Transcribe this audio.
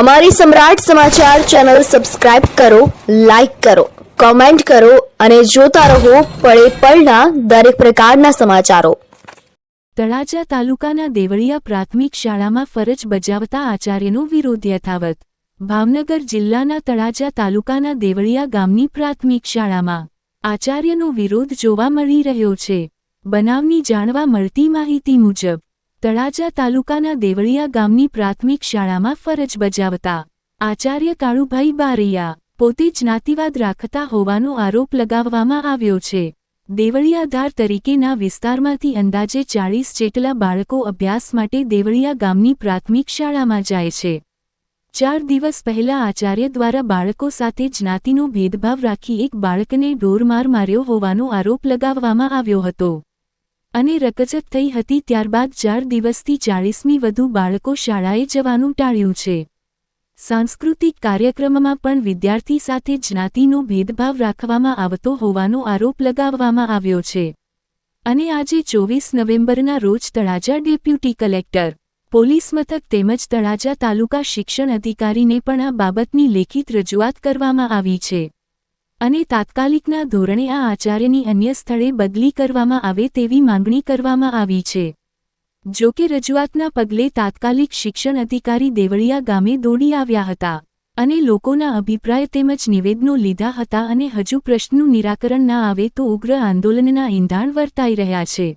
અમારી Samrat Samachar channel subscribe કરો, like કરો, કોમેન્ટ કરો અને જોતા રહો પળે પળના દરેક પ્રકારના સમાચારો. તળાજા તાલુકાના દેવળિયા પ્રાથમિક શાળામાં ફરજ બજાવતા આચાર્યનો વિરોધ યથાવત. ભાવનગર જિલ્લાના તળાજા તાલુકાના દેવળિયા ગામની પ્રાથમિક શાળામાં આચાર્યનો વિરોધ જોવા મળી રહ્યો છે. બનાવની જાણવા મળતી માહિતી મુજબ તળાજા તાલુકાના દેવળિયા ગામની પ્રાથમિક શાળામાં ફરજ બજાવતા આચાર્ય કાળુભાઈ બારૈયા પોતે જ્ઞાતિવાદ રાખતા હોવાનો આરોપ લગાવવામાં આવ્યો છે. દેવળિયાધાર તરીકેના વિસ્તારમાંથી અંદાજે ચાળીસ જેટલા બાળકો અભ્યાસ માટે દેવળિયા ગામની પ્રાથમિક શાળામાં જાય છે. ચાર દિવસ પહેલા આચાર્ય દ્વારા બાળકો સાથે જ્ઞાતિનો ભેદભાવ રાખી એક બાળકને ઢોરમાર માર્યો હોવાનો આરોપ લગાવવામાં આવ્યો હતો. અને રકજત થઈ હતી ત્યારબાદ ચાર દિવસથી ચાળીસમી વધુ બાળકો શાળાએ જવાનું ટાળ્યું છે. સાંસ્કૃતિક કાર્યક્રમમાં પણ વિદ્યાર્થી સાથે જ્ઞાતિનો ભેદભાવ રાખવામાં આવતો હોવાનો આરોપ લગાવવામાં આવ્યો છે. અને આજે ચોવીસ નવેમ્બરના રોજ તળાજા ડેપ્યુટી કલેક્ટર, પોલીસ મથક તેમજ તળાજા તાલુકા શિક્ષણ અધિકારીને પણ આ બાબતની લેખિત રજૂઆત કરવામાં આવી છે. અને તાત્કાલિકના ધોરણે આ આચાર્યની અન્ય સ્થળે બદલી કરવામાં આવે તેવી માંગણી કરવામાં આવી છે. જો કે રજૂઆતના પગલે તાત્કાલિક શિક્ષણ અધિકારી દેવળિયા ગામે દોડી આવ્યા હતા અને લોકોના અભિપ્રાય તેમજ નિવેદનો લીધા હતા અને હજુ પ્રશ્નનું નિરાકરણ ના આવે તો ઉગ્ર આંદોલનના ઈંધાણ વર્તાઈ રહ્યા છે.